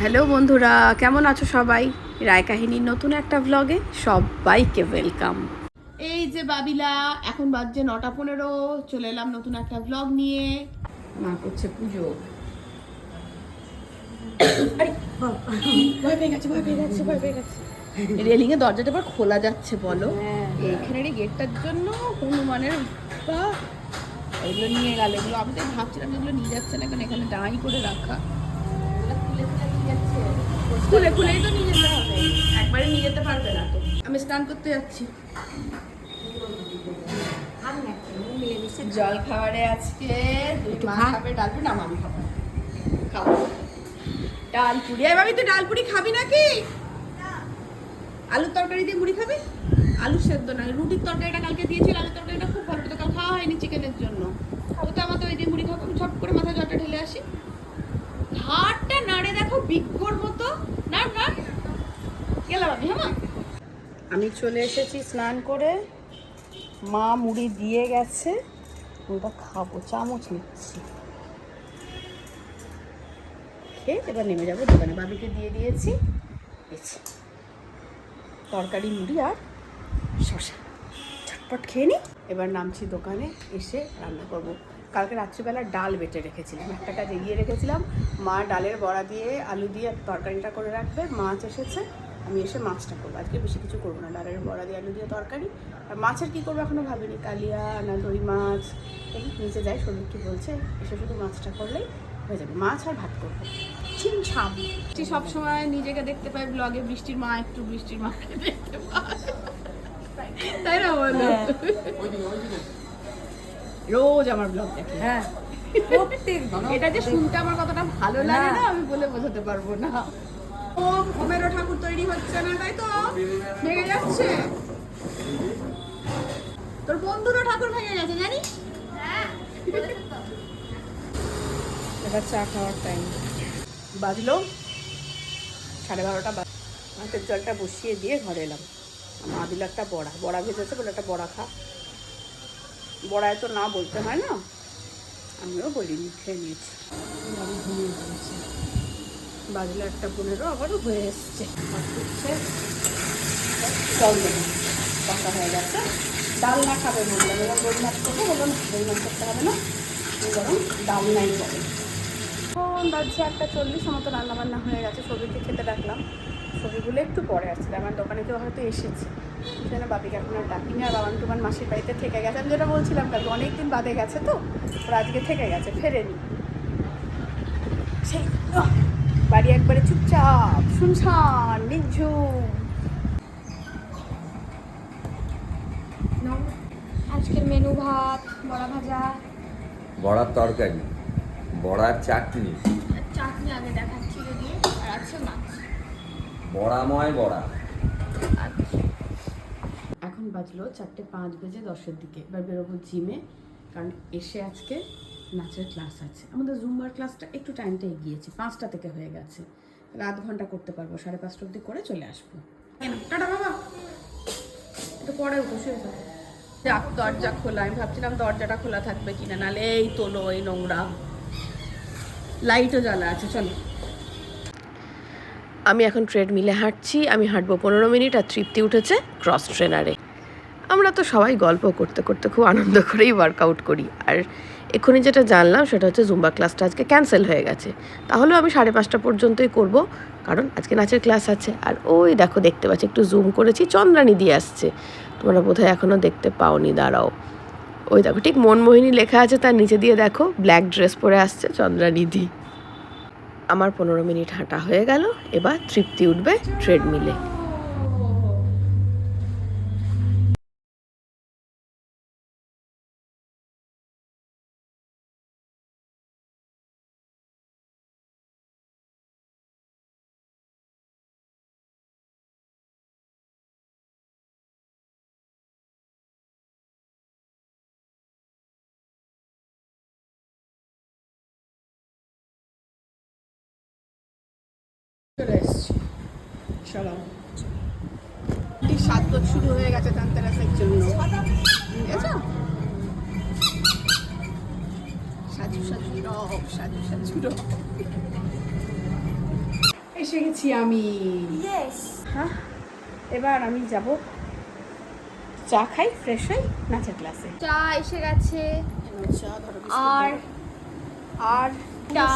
Hello বন্ধুরা কেমন আছো সবাই? রায় কাহিনীর নতুন একটা ব্লগে সবাইকে ওয়েলকাম এই যে বাবিলা এখন বাজছে নটা পনেরো চলে এলাম নতুন একটা ব্লগ নিয়ে। মা করছে পুজো। রেলিং এ দরজাটা আবার খোলা যাচ্ছে বলো। এইখানের গেটটার জন্য হনুমানের এগুলো নিয়ে গেল এগুলো আমি তো ভাবছিলাম এগুলো নিয়ে যাচ্ছে না কেন এখানে ডাঁই করে রাখা। খুলে খুলেই তো নিয়ে যেতে হবে। একবারে নিয়ে যেতে পারবে না তো। আমি স্নান করতে যাচ্ছি। জল খাবারে আজকে খাবে ডাল পুরি না আমি খাব খাব। ডাল পুরি। এই ভাবি তুই ডাল পুরি খাবি নাকি? আলুর তরকারি দিয়ে মুড়ি খাবি? আলু সেদ্ধ না রুটির তরকারিটা কালকে দিয়েছিল। আলুর তরকারিটা খুব ভালো তো কাল খাওয়া হয়নি চিকেনের জন্য। ও তো আমার তো ওই দিয়ে মুড়ি খাব ছট করে মাথায় জলটা ঢেলে আসি। হাড়টা নাড়ে দেখো বিজ্ঞর মতো। আমি হ্যাঁ চলে এসেছি স্নান করে। মা মুড়ি দিয়ে গেছে। ওটা খাব, চামচ নিচ্ছি। খেয়ে এবার নেমে যাব দোকানে। বাবিকে দিয়ে দিয়েছি। তরকারি, মুড়ি আর শশা ঝটপট খেয়ে নিই এবার নামছি দোকানে, এসে রান্না করব। কালকে রাত্রিবেলা ডাল বেটে রেখেছিলাম। একটা কাজ এগিয়ে রেখেছিলাম। মা ডালের বড়া দিয়ে আলু দিয়ে তরকারিটা করে রাখবে। মাছ এসেছে আমি এসে মাছটা করব। আজকে বেশি কিছু করব না। ডালের বড়া দিয়ে আলু দিয়ে তরকারি। আর মাছের কী করব এখনও ভাবিনি। কালিয়া না দই মাছ এই নিচে যাই শরীর কি বলছে এসে শুধু মাছটা করলেই হয়ে যাবে। মাছ আর ভাত করব। ছিমছাম বৃষ্টি সবসময় নিজেকে দেখতে পাই ব্লগে বৃষ্টির মা একটু বৃষ্টির মাকে দেখতে পাই তাই না বলো? রোজ আমার ব্লগ দেখে। হ্যাঁ প্রত্যেক এটা যে শুনতে আমার কতটা ভালো লাগে না আমি বলে বোঝাতে পারব না। ও হোমেরও ঠাকুর তৈরি হচ্ছে না তাই তো? ভেঙে যাচ্ছে। তোর বন্ধুরও ঠাকুর ভেঙে গেছে জানিস? এবার চা খাওয়ার টাইম বাজলো সাড়ে বারোটা বাজ। হাতের জলটা বসিয়ে দিয়ে ঘরে এলাম। মা দিল একটা বড়া। বড়া ভেজেছে বলে একটা বড়া খা। বড়ায় তো না বলতে হয় না? আমিও বলিনি খেয়ে নিয়েছি। ঘুমিয়ে পড়েছে। বাজলো একটা পনেরো আবারও হয়ে এসছে। আর হচ্ছে জল দেবো পাকা হয়ে গেছে। ডাল না খাবে বললাম এবার বই মাছ করব বললাম বই মাছ করতে হবে না। বরং ডাল নাই এখন বাজছে একটা চল্লিশ মতো রান্নাবান্না হয়ে গেছে সবিকে খেতে ডাকলাম ছবিগুলো একটু পরে আসছিল। আমার দোকানে কেউ হয়তো এসেছে। সেজন্য বাপিকে এখন আর ডাকিনি আর বাবান টুমান মাসির বাড়িতে থেকে গেছে। আমি যেটা বলছিলাম কালকে অনেক দিন বাদে গেছে তো ওরা আজকে থেকে গেছে ফেরেনি। সেই বাড়ি একবারে চুপচাপ শুনছান নিঝুম। আজকের মেনু ভাত বড়া ভাজা। বড়ার তরকারি বড়ার চাটনি। চাটনি আগে দেখা বড়াময় বড়া। এখন বাজলো চারটে পাঁচ বেজে দশের দিকে। এবার বেরোবো জিমে, কারণ এসে আজকে নাচের ক্লাস আছে। আমাদের জুম্বার ক্লাসটা একটু টাইমটা এগিয়েছে, পাঁচটা থেকে হয়ে গেছে। তাহলে আধ ঘণ্টা করতে পারব, সাড়ে পাঁচটা অবধি করে চলে আসব। টাটা বাবা। একটু পরে উঠো যাক, দরজা খোলা। আমি ভাবছিলাম দরজাটা খোলা থাকবে কিনা নালে এই তোলো, এই নোংরা। লাইটও জ্বালা আছে, চলো। আমি এখন ট্রেডমিলে হাঁটছি, আমি হাঁটবো পনেরো মিনিট আর তৃপ্তি উঠেছে ক্রস ট্রেনারে। আমরা তো সবাই গল্প করতে করতে খুব আনন্দ করেই ওয়ার্কআউট করি। আর এক্ষুনি যেটা জানলাম সেটা হচ্ছে জুম্বা ক্লাসটা আজকে ক্যান্সেল হয়ে গেছে। তাহলেও আমি সাড়ে পাঁচটা পর্যন্তই করব, কারণ আজকে নাচের ক্লাস আছে। আর ওই দেখো, দেখতে পাচ্ছি, একটু জুম করেছি চন্দ্রানী দিয়ে আসছে। তোমরা বোধহয় এখনও দেখতে পাওনি, দাঁড়াও। ওই দেখো, ঠিক মনমোহিনী লেখা আছে, তার নিচে দিয়ে দেখো ব্ল্যাক ড্রেস পরে আসছে চন্দ্রানিধি আমার পনেরো মিনিট হাঁটা হয়ে গেল এবার তৃপ্তি উঠবে ট্রেডমিলে চলে এসছি। চলো। এই সাত শুরু হয়ে গেছে ধনতেরাসের জন্য। বুঝেছ সাজু সাজু রব সাজু সাজু রব। এসে গেছি আমি। হ্যাঁ এবার আমি যাব চা খাই ফ্রেশ হই নাচের ক্লাসে চা এসে গেছে। আর আর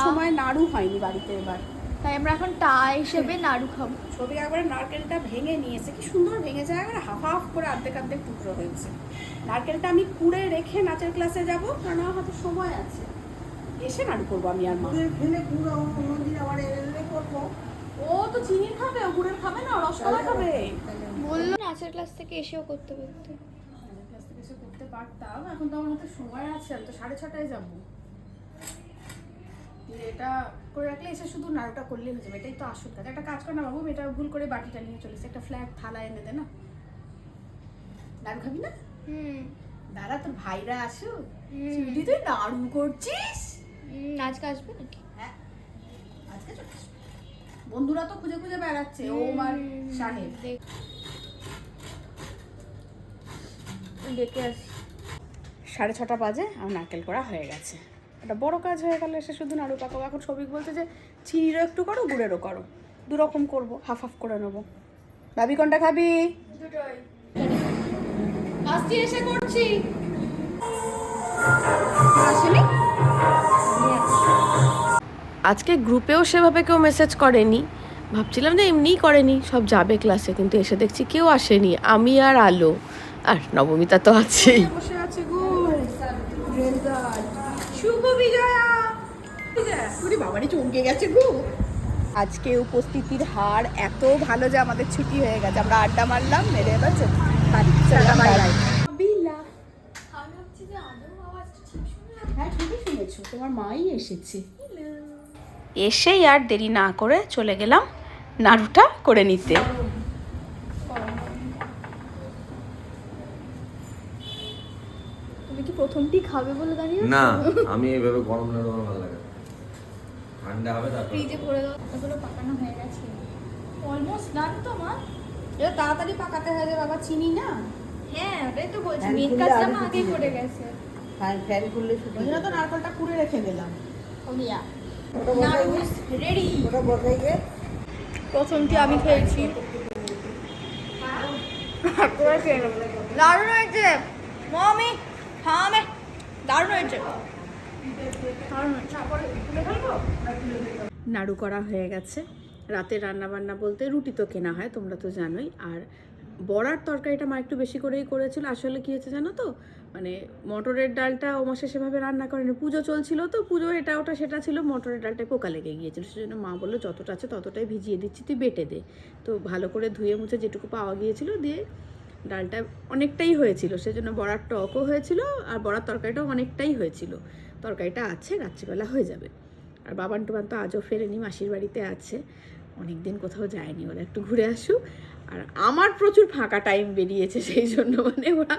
সময় নাড়ু হয়নি বাড়িতে এবার। তাই আমরা এখন টা হিসেবে নাড়ু খাব। ছবি একবারে নারকেলটা ভেঙে নিয়েছে। কি সুন্দর ভেঙেছে একবারে হাফ হাফ করে আর্ধেক অর্ধেক টুকরো হয়েছে। নারকেলটা আমি কুড়ে রেখে নাচের ক্লাসে যাব কারণ আমার হাতে সময় আছে। এসে নাড়ু করব আমি আর মা। ফেলে পুরো অন্যদিন আবার এলে করব। ও তো চিনি খাবে ও গুড়ের খাবে না ও রসগোল্লা খাবে। বলল নাচের ক্লাস থেকে এসেও করতে করতে নাচের ক্লাস থেকে এসে করতে পারতাম এখন তো আমার হাতে সময় আছে আমি তো সাড়ে ছটায় যাব। এটা করে রাখলে এসে শুধু নাড়ুটা করলেই হয়ে যাবে এটাই তো আসল কাজ। একটা কাজ কর না বাবু এটা ভুল করে বাটিটা নিয়ে চলেছে একটা ফ্ল্যাট থালা এনে দে না। নাড়ু খাবি না? হুম। দাঁড়া তোর ভাইরা আসুক হুম। তুই নাড়ু করছিস? আজকে আসবে নাকি? হ্যাঁ আজকে চলে আসবে। বন্ধুরা তো খুঁজে খুঁজে বেড়াচ্ছে ও হুম, সাহেব। ডেকে আসি। সাড়ে ছটা বাজে আমার নারকেল করা হয়ে গেছে। একটা বড় কাজ হয়ে গেলে এসে শুধু নাড়ু পাকাবো এখন সবিক বলছে যে চিনিরও একটু করো গুড়েরও করো। দু রকম করব হাফ হাফ করে নেব। ভাবি কোনটা খাবি? আসছি এসে করছি। আসেনি আজকে গ্রুপেও সেভাবে কেউ মেসেজ করেনি। ভাবছিলাম যে এমনিই করেনি সব যাবে ক্লাসে কিন্তু এসে দেখছি কেউ আসেনি আমি আর আলো। আর নবমিতা তো আছেই। বসে আছে বিজয়া। বিজয়া চমকে গেছে গো। আজকে উপস্থিতির হার এত ভালো যে আমাদের ছুটি হয়ে গেছে। আমরা আড্ডা মারলাম মেরে এবার হ্যাঁ তোমার মাই এসেছে। এসেই আর দেরি না করে চলে গেলাম নাড়ুটা করে নিতে। তুমি কি প্রথমটি খাবে বলে দাঁড়িয়ে না আমি এইভাবে গরম নাড়ু আমার ভালো লাগে ঠান্ডা হবে তারপর ফ্রিজে করে দাও ওগুলো পাকানো হয়ে গেছে। অলমোস্ট ডান তো মা। এটা তাড়াতাড়ি পাকাতে হয় রে বাবা চিনি না? হ্যাঁ ওটাই তো বলছি মেন কাজটা মা আগে করে গেছে। ফ্যান ফ্যান খুললে শুকিয়ে ওই তো। নারকেলটা কুড়ে রেখে দিলাম। ওনিয়া গিয়ে রেডি ওটা বসাই গিয়ে। প্রথমটি আমি খেয়েছি। দারুণ হয়েছে মমি হ্যাঁ দারুণ হয়েছে। নাড়ু করা হয়ে গেছে। রাতে রান্না বান্না বলতে রুটি তো কেনা হয়, তোমরা তো জানোই। আর বড়ার তরকারিটা মা একটু বেশি করেই করেছিল। আসলে কি হয়েছে জানো তো? মানে মটরের ডালটা ও মাসে সেভাবে রান্না করেনি। পুজো চলছিল তো, পুজো এটা ওটা সেটা ছিল। মটরের ডালটায় পোকা লেগে গিয়েছিল। সেজন্য মা বলল, যতটা আছে ততটাই ভিজিয়ে দিচ্ছি, তুই বেটে দে। তো ভালো করে ধুয়ে মুছে যেটুকু পাওয়া গিয়েছিল, দিয়ে ডালটা অনেকটাই হয়েছিল, সেজন্য বড়ার টকও হয়েছিল আর বড়ার তরকারিটাও অনেকটাই হয়েছিল। তরকারিটা আছে, রাত্রিবেলা হয়ে যাবে। আর বাবান টুবান তো আজও ফেরেনি, মাসির বাড়িতে আছে। অনেক দিন কোথাও যায়নি ওরা, একটু ঘুরে আসুক। আর আমার প্রচুর ফাঁকা টাইম বেরিয়েছে, সেই জন্য মানে ওরা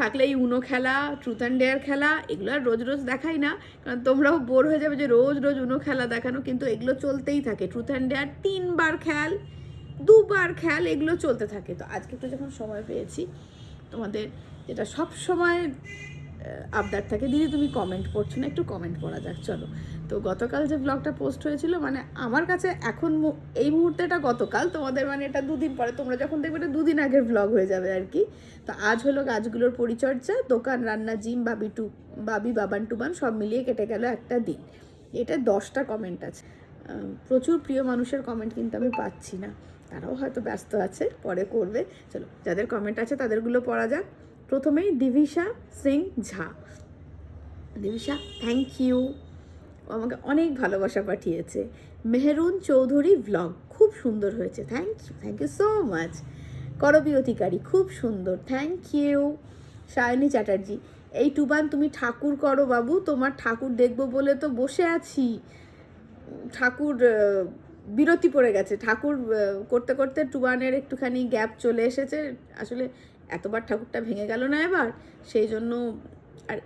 থাকলে এই উনো খেলা ট্রুথ অ্যান্ড ডেয়ার খেলা, এগুলো আর রোজ রোজ দেখাই না। কারণ তোমরাও বোর হয়ে যাবে যে রোজ রোজ উনো খেলা দেখানো, কিন্তু এগুলো চলতেই থাকে। ট্রুথ অ্যান্ড ডেয়ার তিনবার খেল। দুবার খেয়াল এগুলো চলতে থাকে। তো আজকে একটু যখন সময় পেয়েছি, তোমাদের যেটা সব সময় আবদার থাকে, দিদি তুমি কমেন্ট করছ না, একটু কমেন্ট করা যাক, চলো। তো গতকাল যে ব্লগটা পোস্ট হয়েছিল মানে আমার কাছে এখন এই মুহূর্তে এটা গতকাল, তোমাদের মানে এটা দুদিন পরে, তোমরা যখন দেখবে এটা দুদিন আগের ব্লগ হয়ে যাবে আর কি। তো আজ হলো গাছগুলোর পরিচর্যা, দোকান, রান্না জিম বাবি টু, বাবি, বাবান, টুবান, সব মিলিয়ে কেটে গেল একটা দিন। এটা দশটা কমেন্ট আছে। প্রচুর প্রিয় মানুষের কমেন্ট কিন্তু আমি পাচ্ছি না। তারাও হয়তো ব্যস্ত আছে, পরে করবে। চলো, যাদের কমেন্ট আছে তাদেরগুলো পড়া যাক। প্রথমেই দিভিশা সিং ঝা। দিভিশা থ্যাংক ইউ আমাকে অনেক ভালোবাসা পাঠিয়েছে। মেহরুন চৌধুরী ভ্লগ খুব সুন্দর হয়েছে। Thank you thank you so much Karabi Adhikari, খুব সুন্দর। থ্যাংক ইউ সায়নী চ্যাটার্জি, এই টুবান, তুমি ঠাকুর করো বাবু, তোমার ঠাকুর দেখব বলে তো বসে আছি। ঠাকুর বিরতি পড়ে গেছে। ঠাকুর করতে করতে টুবানের একটুখানি গ্যাপ চলে এসেছে। আসলে এতবার ঠাকুরটা ভেঙে গেল না এবার। সেই জন্য আর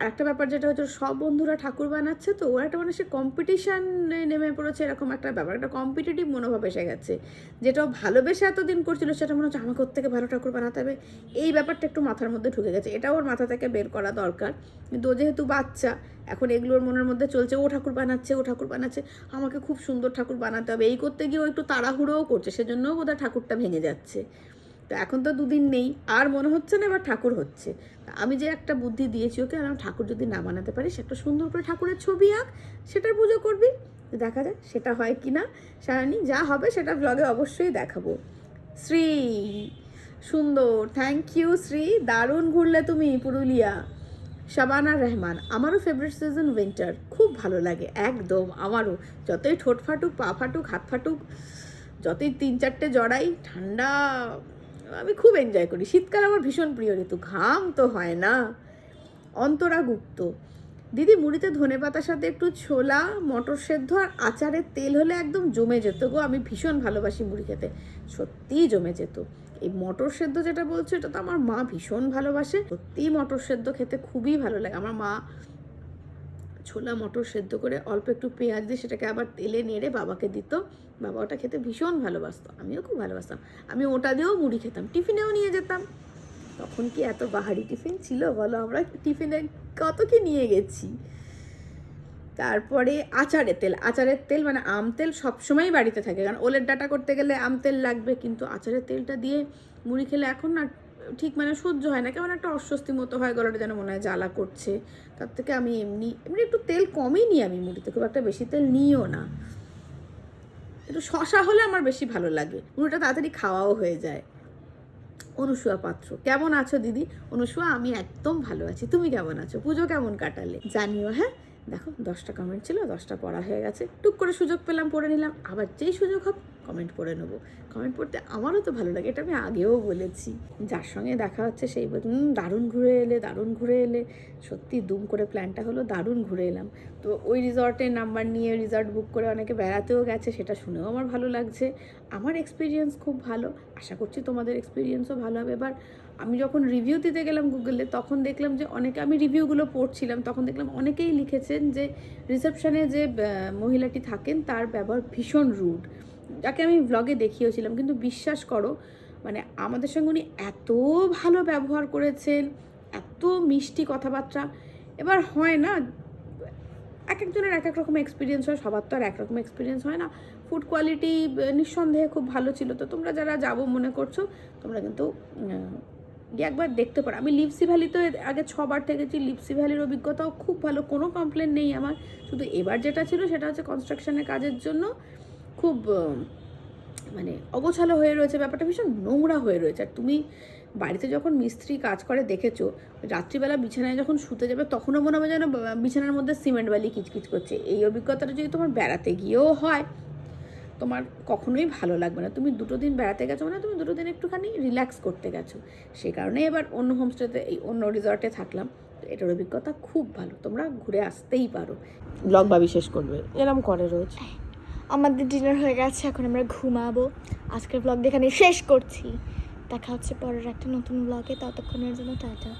একটা ব্যাপার যেটা হচ্ছে, সব বন্ধুরা ঠাকুর বানাচ্ছে তো, ওরা একটা মানে সে কম্পিটিশানে নেমে পড়েছে এরকম একটা ব্যাপার। একটা কম্পিটিটিভ মনোভাব এসে গেছে। যেটা ও ভালোবেসে এতদিন করছিল, সেটা মনে হচ্ছে আমাকে থেকে ভালো ঠাকুর বানাতে হবে। এই ব্যাপারটা একটু মাথার মধ্যে ঢুকে গেছে। এটা ওর মাথা থেকে বের করা দরকার। কিন্তু ও যেহেতু বাচ্চা এখন এগুলোর মনের মধ্যে চলছে, ও ঠাকুর বানাচ্ছে, ও ঠাকুর বানাচ্ছে, আমাকে খুব সুন্দর ঠাকুর বানাতে হবে। এই করতে গিয়ে ও একটু তাড়াহুড়োও করছে, সেজন্যও বোধহয় ঠাকুরটা ভেঙে যাচ্ছে। তো এখন তো দুদিন নেই, আর মনে হচ্ছে না এবার ঠাকুর হচ্ছে। আমি যে একটা বুদ্ধি দিয়েছি, ওকে আমার ঠাকুর যদি না বানাতে পারিস একটা সুন্দর করে ঠাকুরের ছবি আঁক, সেটার পুজো করবি। দেখা যাক সেটা হয় কি না সারানি যা হবে সেটা ব্লগে অবশ্যই দেখাবো। শ্রী সুন্দর থ্যাংক ইউ শ্রী, দারুণ ঘুরলে তুমি পুরুলিয়া। শাবানা রহমান, আমারও ফেভারিট সিজন উইন্টার খুব ভালো লাগে, একদম আমারও। যতই ঠোঁট ফাটুক, পা ফাটুক, হাত ফাটুক, যতই তিন চারটে জড়াই, ঠান্ডা, আমি খুব এনজয় করি। শীতকাল আমার ভীষণ প্রিয় ঋতু, ঘাম তো হয় না। অন্তরা গুপ্ত, দিদি মুড়িতে ধনে পাতার সাথে একটু ছোলা, মটর সেদ্ধ আর আচারের তেল হলে একদম জমে যেত গো, আমি ভীষণ ভালোবাসি মুড়ি খেতে। সত্যিই জমে যেত। এই মটর সেদ্ধ যেটা বলছো, এটা তো আমার মা ভীষণ ভালোবাসে। সত্যিই মটর সেদ্ধ খেতে খুবই ভালো লাগে। আমার মা ছোলা মটর সেদ্ধ করে অল্প একটু পেঁয়াজ দিয়ে সেটাকে আবার তেলে নেড়ে বাবাকে দিত। বাবা ওটা খেতে ভীষণ ভালোবাসতো। আমিও খুব ভালোবাসতাম। আমি ওটা দিয়েও মুড়ি খেতাম, টিফিনেও নিয়ে যেতাম। তখন কি এত বাহারি টিফিন ছিল বলো? আমরা টিফিনে কত কি নিয়ে গেছি? তারপরে আচারের তেল আচারের তেল মানে আম তেল সবসময় বাড়িতে থাকে। কারণ ওলের ডাটা করতে গেলে আম তেল লাগবে, কিন্তু আচারের তেলটা দিয়ে মুড়ি খেলে এখন না ঠিক মানে সহ্য হয় না। কেমন একটা অস্বস্তি মতো হয়, গলাটা যেন মনে হয় জ্বালা করছে। তার থেকে আমি এমনি এমনি একটু তেল কমই নিই আমি মুড়িতে, খুব একটা বেশি তেল নিও না। একটু শশা হলে আমার বেশি ভালো লাগে। মুড়িটা তাড়াতাড়ি খাওয়াও হয়ে যায়। অনুসুয়া পাত্র, কেমন আছো দিদি? অনুসুয়া, আমি একদম ভালো আছি। তুমি কেমন আছো? পুজো কেমন কাটালে? জানিও হ্যাঁ? দেখো, দশটা কমেন্ট ছিল, দশটা পড়া হয়ে গেছে। টুক করে সুযোগ পেলাম, পড়ে নিলাম। আবার যেই সুযোগ হবে কমেন্ট পড়ে নেব। কমেন্ট পড়তে আমারও তো ভালো লাগে, এটা আমি আগেও বলেছি। যার সঙ্গে দেখা হচ্ছে সেই দারুণ ঘুরে এলে, দারুণ ঘুরে এলে। সত্যি দুম করে প্ল্যানটা হলো, দারুণ ঘুরে এলাম। তো ওই রিসর্টের নাম্বার নিয়ে রিসর্ট বুক করে অনেকে বেড়াতেও গেছে, সেটা শুনেও আমার ভালো লাগছে। আমার এক্সপিরিয়েন্স খুব ভালো, আশা করছি তোমাদের এক্সপিরিয়েন্সও ভালো হবে। এবার আমি যখন রিভিউ দিতে গেলাম গুগলে তখন দেখলাম যে অনেকে, আমি রিভিউগুলো পড়ছিলাম, তখন দেখলাম অনেকেই লিখেছেন যে রিসেপশনে যে মহিলাটি থাকেন, তার ব্যবহার ভীষণ রুড যাকে আমি ব্লগে দেখিয়েছিলাম, কিন্তু বিশ্বাস করো মানে আমাদের সঙ্গে উনি এত ভালো ব্যবহার করেছেন, এত মিষ্টি কথাবার্তা। এবার হয় না, এক একজনের এক এক রকম এক্সপিরিয়েন্স হয়, সবার তো আর একরকম এক্সপিরিয়েন্স হয় না। ফুড কোয়ালিটি নিঃসন্দেহে খুব ভালো ছিল। তো তোমরা যারা যাব মনে করছ, তোমরা কিন্তু একবার দেখতে পারো। আমি লিপসি ভ্যালিতে আগে ছবার থেকেছি। লিপসি ভ্যালির অভিজ্ঞতাও খুব ভালো, কোনো কমপ্লেন নেই আমার। শুধু এবার যেটা ছিল সেটা হচ্ছে কনস্ট্রাকশনের কাজের জন্য খুব মানে অগোছালো হয়ে রয়েছে। ব্যাপারটা ভীষণ নোংরা হয়ে রয়েছে। আর তুমি বাড়িতে যখন মিস্ত্রি কাজ করে দেখেছ, রাত্রিবেলা বিছানায় যখন শুতে যাবে, তখনও মনে হবে যেন বিছানার মধ্যে সিমেন্ট বালি কিচকিচ করছে। এই অভিজ্ঞতাটা যদি তোমার বেড়াতে গিয়েও হয় তোমার কখনোই ভালো লাগবে না। তুমি দুটো দিন বেড়াতে গেছো মানে তুমি দুটো দিন একটুখানি রিল্যাক্স করতে গেছো। সেই কারণে এবার অন্য হোমস্টেতে এই অন্য রিসর্টে থাকলাম। তো এটার অভিজ্ঞতা খুব ভালো। তোমরা ঘুরে আসতেই পারো। ব্লগ বা বিশেষ করবে। এরম করে রোজ। আমাদের ডিনার হয়ে গেছে এখন আমরা ঘুমাবো। আজকের ব্লগ এখানে শেষ করছি। দেখা হচ্ছে পরের একটা নতুন ব্লগে ততক্ষণের জন্য টাটা।